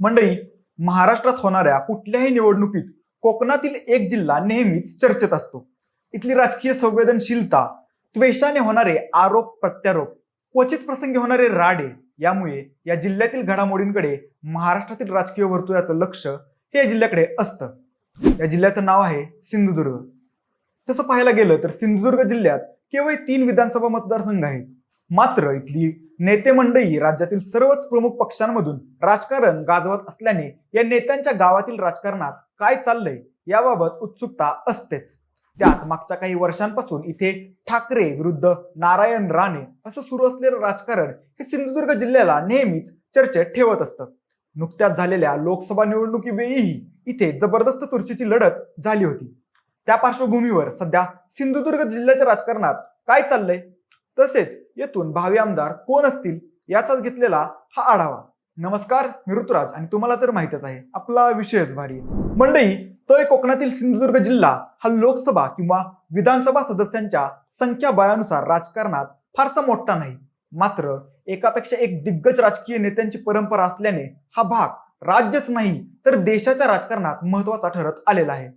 मंडळी महाराष्ट्रात होणाऱ्या कुठल्याही निवडणुकीत कोकणातील एक जिल्हा नेहमीच चर्चेत असतो. इथली राजकीय संवेदनशीलता त्वेषाने होणारे आरोप प्रत्यारोप क्वचित प्रसंगी होणारे राडे यामुळे या जिल्ह्यातील घडामोडींकडे महाराष्ट्रातील राजकीय वर्तुळाचं लक्ष हे या जिल्ह्याकडे असतं. या जिल्ह्याचं नाव आहे सिंधुदुर्ग. तसं पाहायला गेलं तर सिंधुदुर्ग जिल्ह्यात केवळ तीन विधानसभा मतदारसंघ आहेत. मात्र इथली नेते मंडळी राज्यातील सर्वच प्रमुख पक्षांमधून राजकारण गाजवत असल्याने या नेत्यांच्या गावातील राजकारणात काय चाललंय याबाबत उत्सुकता असतेच. त्यात मागच्या काही वर्षांपासून इथे ठाकरे विरुद्ध नारायण राणे असं सुरू असलेलं राजकारण हे सिंधुदुर्ग जिल्ह्याला नेहमीच चर्चेत ठेवत असतं. नुकत्याच झालेल्या लोकसभा निवडणुकीवेळीही इथे जबरदस्त चुरशीची लढत झाली होती. त्या पार्श्वभूमीवर सध्या सिंधुदुर्ग जिल्ह्याच्या राजकारणात काय चाललंय? तसेच येथून भावी आमदार कोण असतील याचाच घेतलेला हा आढावा. नमस्कार मी ऋतुराज आणि तुम्हाला तर माहितच आहे आपला विषयच भारी मंडई तर तळ कोकणातील सिंधुदुर्ग जिल्हा हा लोकसभा किंवा विधानसभा सदस्यांच्या संख्याबळानुसार राजकारणात फारसा मोठा नाही. मात्र एकापेक्षा एक दिग्गज राजकीय नेत्यांची परंपरा असल्याने हा भाग राज्यच नाही तर देशाच्या राजकारणात महत्त्वाचा ठरत आलेला आहे.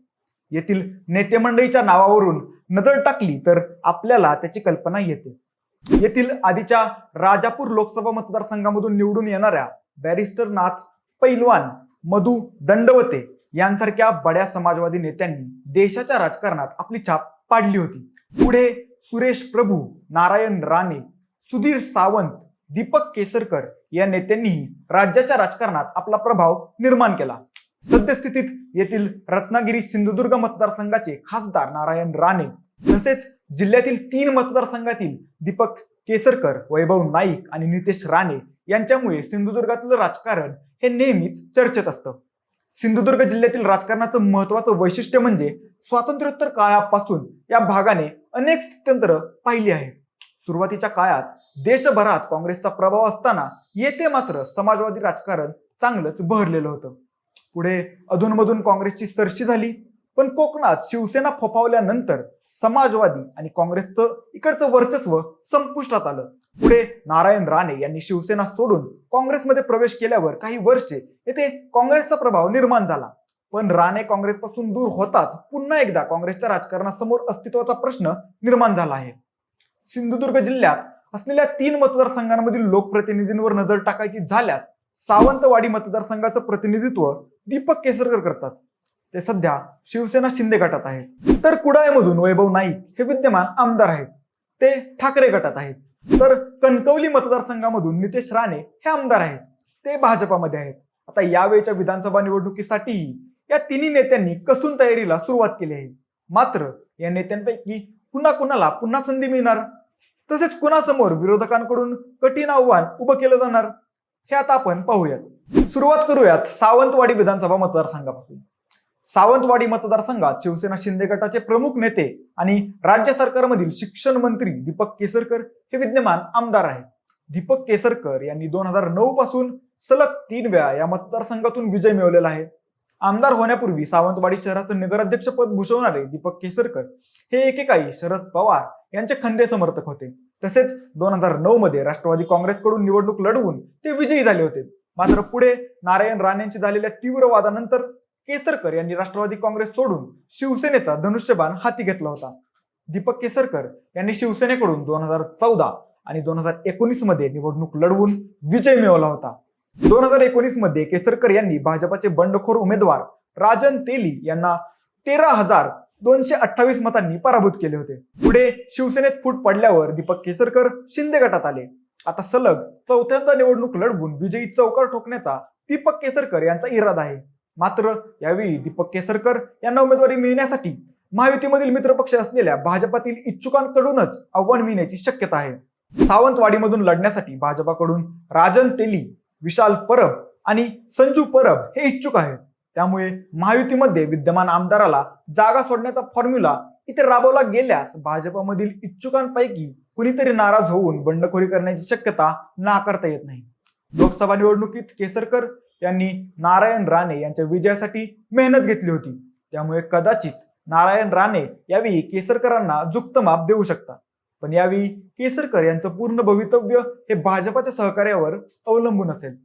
येथील नेते मंडळीच्या नावावरून नजर टाकली तर आपल्याला त्याची कल्पना येते. येथील आधीच्या राजापूर लोकसभा मतदारसंघामधून निवडून येणाऱ्या बॅरिस्टर नाथ पैलवान मधु दंडवते यांसारख्या बड्या समाजवादी नेत्यांनी देशाच्या राजकारणात आपली छाप पाडली होती. पुढे सुरेश प्रभू नारायण राणे सुधीर सावंत दीपक केसरकर या नेत्यांनीही राज्याच्या राजकारणात आपला प्रभाव निर्माण केला. सद्यस्थितीत येथील रत्नागिरी सिंधुदुर्ग मतदारसंघाचे खासदार नारायण राणे तसेच जिल्ह्यातील तीन मतदारसंघातील दीपक केसरकर वैभव नाईक आणि नितेश राणे यांच्यामुळे सिंधुदुर्गातलं राजकारण हे नेहमीच चर्चेत असतं. सिंधुदुर्ग जिल्ह्यातील राजकारणाचं महत्वाचं वैशिष्ट्य म्हणजे स्वातंत्र्योत्तर काळापासून या भागाने अनेक स्थित्यंतर पाहिली आहेत. सुरुवातीच्या काळात देशभरात काँग्रेसचा प्रभाव असताना येथे मात्र समाजवादी राजकारण चांगलंच बहरलेलं होतं. पुढे अधूनमधून काँग्रेसची सरशी झाली. पण कोकणात शिवसेना फोफावल्यानंतर समाजवादी आणि काँग्रेसचं इकडचं वर्चस्व संपुष्टात आलं. पुढे नारायण राणे यांनी शिवसेना सोडून काँग्रेसमध्ये प्रवेश केल्यावर काही वर्षे येथे काँग्रेसचा प्रभाव निर्माण झाला. पण राणे काँग्रेसपासून दूर होताच पुन्हा एकदा काँग्रेसच्या राजकारणासमोर अस्तित्वाचा प्रश्न निर्माण झाला आहे. सिंधुदुर्ग जिल्ह्यात असलेल्या तीन मतदारसंघांमधील लोकप्रतिनिधींवर नजर टाकायची झाल्यास सावंतवाडी मतदारसंघाचं प्रतिनिधित्व दीपक केसरकर करतात. ते सध्या शिवसेना शिंदे गटात आहेत. तर कुडाळमधून वैभव नाईक हे विद्यमान आमदार आहेत. ते ठाकरे गटात आहेत. तर कणकवली मतदारसंघामधून नितेश राणे हे आमदार आहेत. ते भाजपामध्ये आहेत. आता यावेळच्या विधानसभा निवडणुकीसाठीही या तिन्ही नेत्यांनी कसून तयारीला सुरुवात केली आहे. मात्र या नेत्यांपैकी कुणा कुणाला पुन्हा संधी मिळणार? तसेच कुणासमोर विरोधकांकडून कठीण आव्हान उभं केलं जाणार? हे आता आपण पाहूयात. सुरुवात करूयात सावंतवाडी विधानसभा मतदारसंघापासून. सावंतवाडी मतदारसंघात शिवसेना शिंदे गटाचे प्रमुख नेते आणि राज्य सरकारमधील शिक्षण मंत्री दीपक केसरकर हे विद्यमान आमदार आहेत. दीपक केसरकर यांनी दोन हजार नऊ पासून सलग तीन वेळा या मतदारसंघातून विजय मिळवलेला आहे. आमदार होण्यापूर्वी सावंतवाडी शहराचं नगराध्यक्षपद भूषवणारे दीपक केसरकर हे एकेकाळी शरद पवार यांचे खंदे समर्थक होते. तसेच दोन हजार नऊ मध्ये राष्ट्रवादी काँग्रेसकडून निवडणूक लढवून ते विजयी झाले होते. मात्र पुढे नारायण राणेंशी झालेल्या तीव्र वादानंतर केसरकर यांनी राष्ट्रवादी काँग्रेस सोडून शिवसेनेचा धनुष्यबाण हाती घेतला होता. दीपक केसरकर यांनी शिवसेनेकडून दोन हजार चौदा आणि दोन हजार एकोणीसमध्ये निवडणूक लढवून विजय मिळवला होता. दोन हजार एकोणीसमध्ये केसरकर यांनी भाजपाचे बंडखोर उमेदवार राजन तेली यांना तेरा हजार दोनशे अठ्ठावीस मतांनी पराभूत केले होते. पुढे शिवसेनेत फूट पडल्यावर दीपक केसरकर शिंदे गटात आले. आता सलग चौथ्यांदा निवडणूक लढवून विजयी चौकार ठोकण्याचा दीपक केसरकर यांचा इरादा आहे. मात्र यावेळी दीपक केसरकर यांना उमेदवारी मिळण्यासाठी महायुतीमधील मित्रपक्ष असलेल्या भाजपातील इच्छुकांकडूनच आव्हान मिळण्याची शक्यता आहे. सावंतवाडीमधून लढण्यासाठी भाजपाकडून राजन तेली विशाल परब आणि संजू परब हे इच्छुक आहेत. त्यामुळे महायुतीमध्ये विद्यमान आमदाराला जागा सोडण्याचा फॉर्म्युला इथे राबवला गेल्यास भाजपमधील इच्छुकांपैकी कुणीतरी नाराज होऊन बंडखोरी करण्याची शक्यता नाकारता येत नाही. लोकसभा निवडणुकीत केसरकर यांनी नारायण राणे यांच्या विजयासाठी मेहनत घेतली होती. त्यामुळे कदाचित नारायण राणे यावेळी केसरकरांना जुक्त माप देऊ शकतात. पण यावेळी केसरकर यांचं पूर्ण भवितव्य हे भाजपाच्या सहकार्यावर अवलंबून असेल.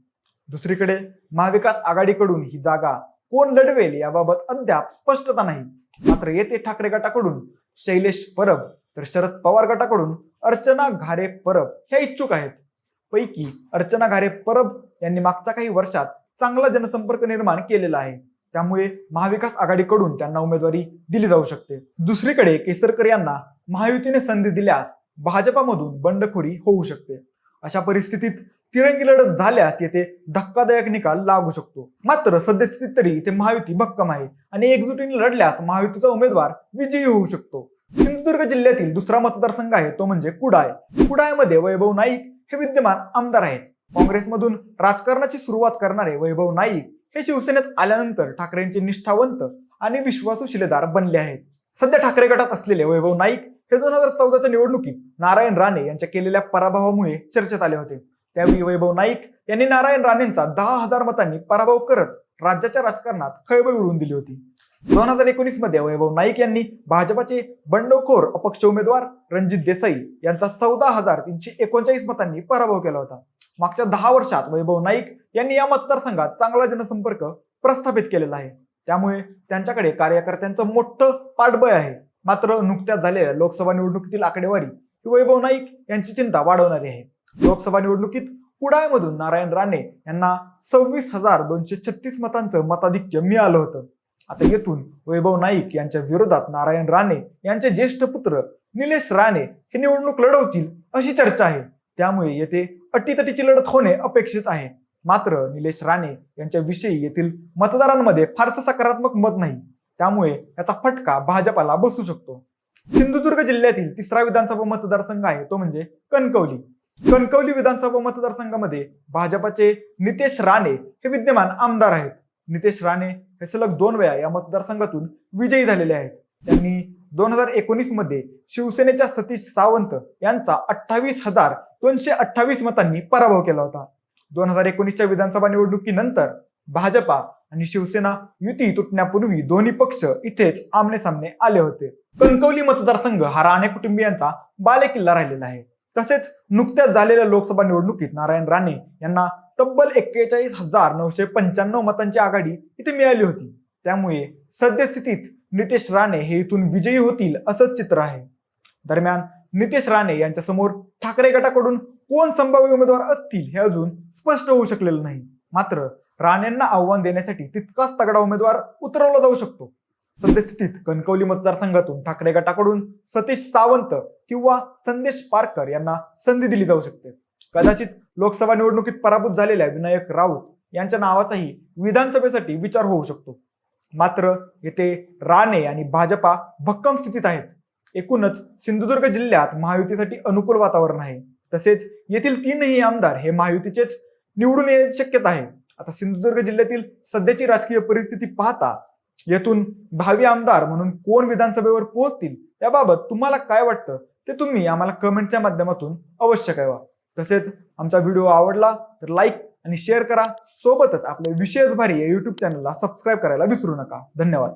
दुसरीकडे महाविकास आघाडीकडून ही जागा कोण लढवेल याबाबत अद्याप स्पष्टता नाही. मात्र येथे ठाकरे गटाकडून शैलेश परब तर शरद पवार गटाकडून अर्चना घारे परब ह्या इच्छुक आहेत. पैकी अर्चना घारे परब यांनी मागच्या काही वर्षात चांगला जनसंपर्क निर्माण केलेला आहे. त्यामुळे महाविकास आघाडीकडून त्यांना उमेदवारी दिली जाऊ शकते. दुसरीकडे केसरकर यांना महायुतीने संधी दिल्यास भाजपामधून बंडखोरी होऊ शकते. अशा परिस्थितीत तिरंगी लढत झाल्यास येथे धक्कादायक निकाल लागू शकतो. मात्र सद्यस्थितीत तरी इथे महायुती भक्कम आहे आणि एकजुटीने लढल्यास महायुतीचा उमेदवार विजयी होऊ शकतो. सिंधुदुर्ग जिल्ह्यातील दुसरा मतदारसंघ आहे तो म्हणजे कुडाळ. कुडाळमध्ये वैभव नाईक हे विद्यमान आमदार आहेत. काँग्रेसमधून राजकारणाची सुरुवात करणारे वैभव नाईक हे शिवसेनेत आल्यानंतर ठाकरेंचे निष्ठावंत आणि विश्वासू शिलेदार बनले आहेत. सध्या ठाकरे गटात असलेले वैभव नाईक हे दोन हजार चौदाच्या निवडणुकीत नारायण राणे यांच्या केलेल्या पराभवामुळे चर्चेत आले होते. त्यावेळी वैभव नाईक यांनी नारायण राणेंचा दहा हजार मतांनी पराभव करत राज्याच्या राजकारणात खळबळ उडवून दिली होती. दोन हजार एकोणीसमध्ये वैभव नाईक यांनी भाजपाचे बंडखोर अपक्ष उमेदवार रणजित देसाई यांचा चौदा हजार तीनशे एकोणचाळीस मतांनी पराभव केला होता. मागच्या दहा वर्षात वैभव नाईक यांनी या मतदारसंघात चांगला जनसंपर्क प्रस्थापित केलेला आहे. त्यामुळे त्यांच्याकडे कार्यकर्त्यांचं मोठं पाठबळ आहे. मात्र नुकत्याच झालेल्या लोकसभा निवडणुकीतील आकडेवारी ही वैभव नाईक यांची चिंता वाढवणारी आहे. लोकसभा निवडणुकीत कुडाळमधून नारायण राणे यांना सव्वीस हजार दोनशे छत्तीस मतांचं मताधिक्य मिळालं होतं. आता येथून वैभव नाईक यांच्या विरोधात नारायण राणे यांचे ज्येष्ठ पुत्र निलेश राणे हे निवडणूक लढवतील अशी चर्चा आहे. त्यामुळे येथे अटीतटीची लढत होणे अपेक्षित आहे. मात्र निलेश राणे यांच्याविषयी येथील मतदारांमध्ये फारसं सकारात्मक मत नाही. त्यामुळे याचा फटका भाजपाला बसू शकतो. सिंधुदुर्ग जिल्ह्यातील तिसरा विधानसभा मतदारसंघ आहे तो म्हणजे कणकवली. कणकवली विधानसभा मतदारसंघामध्ये भाजपाचे नितेश राणे हे विद्यमान आमदार आहेत. नितेश राणे हे सलग दोन वेळा या मतदारसंघातून विजयी झालेले आहेत. त्यांनी दोन हजार एकोणीसमध्ये शिवसेनेच्या सतीश सावंत यांचा अठ्ठावीस हजार दोनशे अठ्ठावीस मतांनी पराभव केला होता. दोन हजार एकोणीसच्या विधानसभा निवडणुकीनंतर भाजपा आणि शिवसेना युती तुटण्यापूर्वी दोन्ही पक्ष इथेच आमने सामने आले होते. कणकवली मतदारसंघ हा राणे कुटुंबियांचा बालेकिल्ला राहिलेला आहे. तसेच नुकत्याच झालेल्या लोकसभा निवडणुकीत नारायण राणे यांना तब्बल एक्केचाळीस हजार नऊशे पंच्याण्णव मतांची आघाडी इथे मिळाली होती. त्यामुळे सद्यस्थितीत नितेश राणे हे इथून विजयी होतील असंच चित्र आहे. दरम्यान नितेश राणे यांच्या समोर ठाकरे गटाकडून कोण संभाव्य उमेदवार असतील हे अजून स्पष्ट होऊ शकलेलं नाही. मात्र राणेंना आव्हान देण्यासाठी तितकाच तगडा उमेदवार उतरवला जाऊ शकतो. सद्यस्थितीत कणकवली मतदारसंघातून ठाकरे गटाकडून सतीश सावंत किंवा संदेश पारकर यांना संधी दिली जाऊ शकते. कदाचित लोकसभा निवडणुकीत पराभूत झालेल्या विनायक राऊत यांच्या नावाचाही विधानसभेसाठी विचार होऊ शकतो. मात्र येथे राणे आणि भाजपा भक्कम स्थितीत आहेत. एकूणच सिंधुदुर्ग जिल्ह्यात महायुतीसाठी अनुकूल वातावरण आहे. तसेच येथील तीनही आमदार हे महायुतीचेच निवडून येण्याची शक्यता आहे. आता सिंधुदुर्ग जिल्ह्यातील सध्याची राजकीय परिस्थिती पाहता येथून भावी आमदार म्हणून कोण विधानसभेवर पोहोचतील याबाबत तुम्हाला काय वाटतं ते तुम्ही आम्हाला कमेंटच्या माध्यमातून अवश्य कळवा. तसेच आमचा व्हिडिओ आवडला तर लाईक आणि शेअर करा. सोबतच आपल्या विशेष भारी या युट्यूब चॅनलला सबस्क्राईब करायला विसरू नका. धन्यवाद.